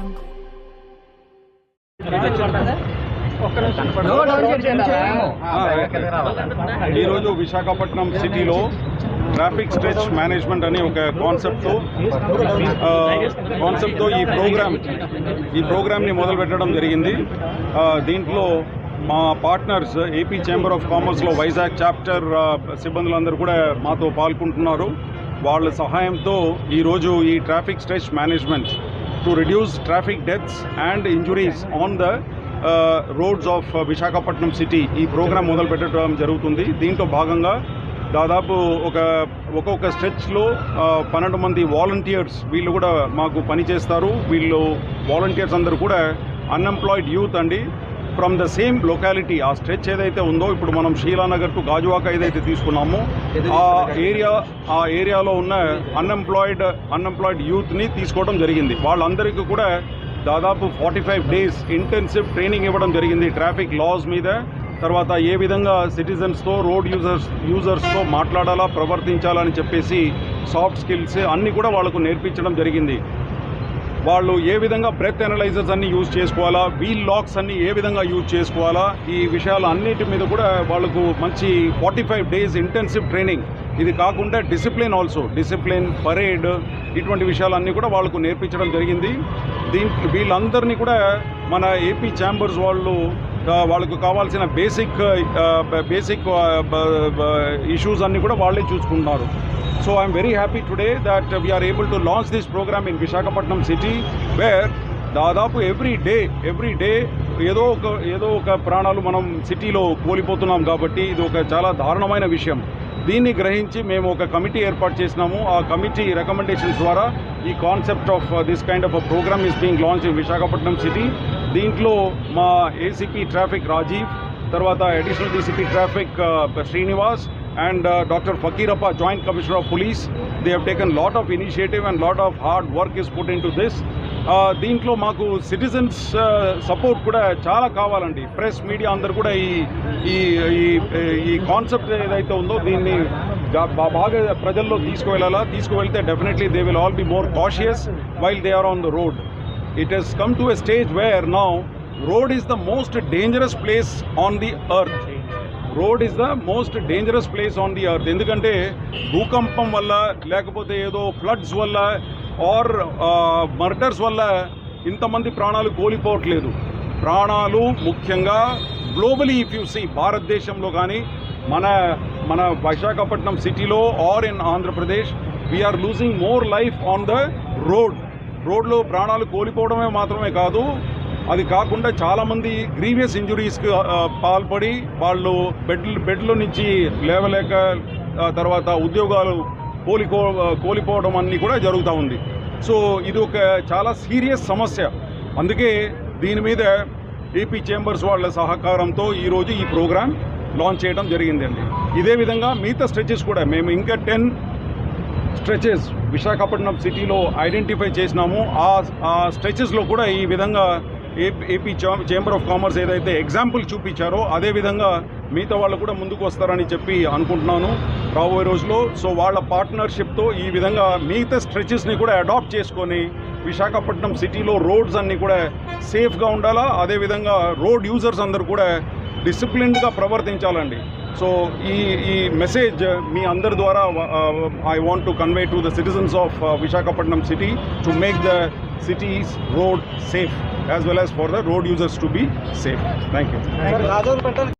రంగు ఈరోజు విశాఖపట్నం సిటీలో ట్రాఫిక్ స్ట్రెచ్ మేనేజ్మెంట్ అనే ఒక కాన్సెప్ట్తో కాన్సెప్ట్తో ఈ ప్రోగ్రామ్ ఈ ప్రోగ్రామ్ని మొదలు పెట్టడం జరిగింది దీంట్లో మా పార్ట్నర్స్ ఏపీ ఛాంబర్ ఆఫ్ కామర్స్లో వైజాగ్ చాప్టర్ సిబ్బందులందరూ కూడా మాతో పాల్గొంటున్నారు వాళ్ళ సహాయంతో ఈరోజు ఈ traffic stretch management to reduce traffic deaths and injuries on the roads of Visakhapatnam city ఈ ప్రోగ్రామ్ మొదలు పెట్టడం జరుగుతుంది. దీంట్లో భాగంగా దాదాపు ఒక ఒక్కొక్క స్ట్రెచ్లో పన్నెండు మంది వాలంటీర్స్ వీళ్ళు కూడా మాకు పనిచేస్తారు. వీళ్ళు వాలంటీర్స్ అందరూ కూడా అన్ఎంప్లాయిడ్ యూత్ అండి. From the same locality. ఆ స్ట్రెచ్ ఏదైతే ఉందో ఇప్పుడు మనం షీలానగర్ టు గాజువాక ఏదైతే తీసుకున్నామో ఆ ఏరియా ఆ ఏరియాలో ఉన్న అన్ఎంప్లాయిడ్ అన్ఎంప్లాయిడ్ యూత్ని తీసుకోవడం జరిగింది. వాళ్ళందరికీ కూడా దాదాపు forty five days intensive training ఇవ్వడం జరిగింది ట్రాఫిక్ లాస్ మీద. తర్వాత ఏ విధంగా సిటిజన్స్తో రోడ్ యూజర్స్ యూజర్స్తో మాట్లాడాలా ప్రవర్తించాలని చెప్పేసి సాఫ్ట్ స్కిల్స్ అన్నీ కూడా వాళ్ళకు నేర్పించడం జరిగింది. వాళ్ళు ఏ విధంగా బ్రెత్ అనలైజర్స్ అన్ని యూజ్ చేసుకోవాలా వీల్ లాక్స్ అన్ని ఏ విధంగా యూజ్ చేసుకోవాలా ఈ విషయాలు అన్నిటి మీద కూడా వాళ్ళకు మంచి forty five days intensive training ఇది కాకుండా డిసిప్లిన్ ఆల్సో డిసిప్లిన్ పరేడ్ ఇటువంటి విషయాలన్నీ కూడా వాళ్ళకు నేర్పించడం జరిగింది. దీంట్లో వీళ్ళందరినీ కూడా మన ఏపీ ఛాంబర్స్ వాళ్ళు వాళ్ళకు కావాల్సిన బేసిక్ బేసిక్ ఇష్యూస్ అన్నీ కూడా వాళ్ళే చూసుకుంటున్నారు. So I'm very happy today that we are able to launch this programme in Visakhapatnam city where దాదాపు ఎవ్రీ డే ఎవ్రీ డే ఏదో ఒక ఏదో ఒక ప్రాణాలు మనం సిటీలో కోల్పోతున్నాం కాబట్టి ఇది ఒక చాలా దారుణమైన విషయం. దీన్ని గ్రహించి మేము ఒక కమిటీ ఏర్పాటు చేసినాము. ఆ కమిటీ రికమెండేషన్స్ ద్వారా ఈ concept of this kind of programme is being launch in Visakhapatnam city దీంట్లో మా ఏసీపీ ట్రాఫిక్ రాజీవ్ తర్వాత additional DCP traffic Srinivas and doctor Fakirappa joint commissioner of police they have taken lot of initiative and lot of hard work is put in to this దీంట్లో మాకు citizens support కూడా చాలా కావాలండి. Press media అందరు కూడా ఈ ఈ ఈ- కాన్సెప్ట్ ఏదైతే ఉందో దీన్ని బాగా ప్రజల్లో తీసుకువెళ్ళాలా? తీసుకువెళ్తే definitely they will all be more cautious while they are on the road it has come to a stage where now road is the most dangerous place on the earth road is the most dangerous place on the earth ఎందుకంటే భూకంపం వల్ల లేకపోతే ఏదో floods వల్ల are murders వల్ల ఇంతమంది ప్రాణాలు కోల్పోవట్లేదు. ప్రాణాలు ముఖ్యంగా గ్లోబలీ ఇఫ్ యూ సీ భారతదేశంలో కానీ మన మన విశాఖపట్నం సిటీలో or in Andhra Pradesh we are losing more life on the road. రోడ్లో ప్రాణాలు కోల్పోవడమే మాత్రమే కాదు అది కాకుండా చాలామంది గ్రీవియస్ ఇంజురీస్కి పాల్పడి వాళ్ళు బెడ్ బెడ్లో నుంచి లేవలేక తర్వాత ఉద్యోగాలు కోలికో కోలిపోవడం అన్నీ కూడా జరుగుతూ ఉంది. సో ఇది ఒక చాలా సీరియస్ సమస్య. అందుకే దీని మీద ఏపీ చేంబర్స్ వాళ్ళ సహకారంతో ఈరోజు ఈ ప్రోగ్రాం లాంచ్ చేయడం జరిగిందండి. ఇదే విధంగా మిగతా స్ట్రెచెస్ కూడా మేము ఇంకా టెన్ స్ట్రెచెస్ విశాఖపట్నం సిటీలో ఐడెంటిఫై చేసినాము. ఆ స్ట్రెచెస్లో కూడా ఈ విధంగా ఏపీ చేంబర్ ఆఫ్ కామర్స్ ఏదైతే ఎగ్జాంపుల్ చూపించారో అదే విధంగా మిగతా వాళ్ళు కూడా ముందుకు వస్తారని చెప్పి అనుకుంటున్నాను రాబోయే రోజులో సో వాళ్ళ పార్ట్నర్షిప్తో ఈ విధంగా మిగతా స్ట్రెచెస్ని కూడా అడాప్ట్ చేసుకొని విశాఖపట్నం సిటీలో రోడ్స్ అన్నీ కూడా సేఫ్గా ఉండాలా? అదేవిధంగా రోడ్ యూజర్స్ అందరూ కూడా డిసిప్లిన్డ్గా ప్రవర్తించాలండి. సో ఈ ఈ మెసేజ్ మీ అందరి ద్వారా I want to convey to the citizens of Visakhapatnam city to make the cities, road safe as well as for the road users to be safe. Thank you. Thank you.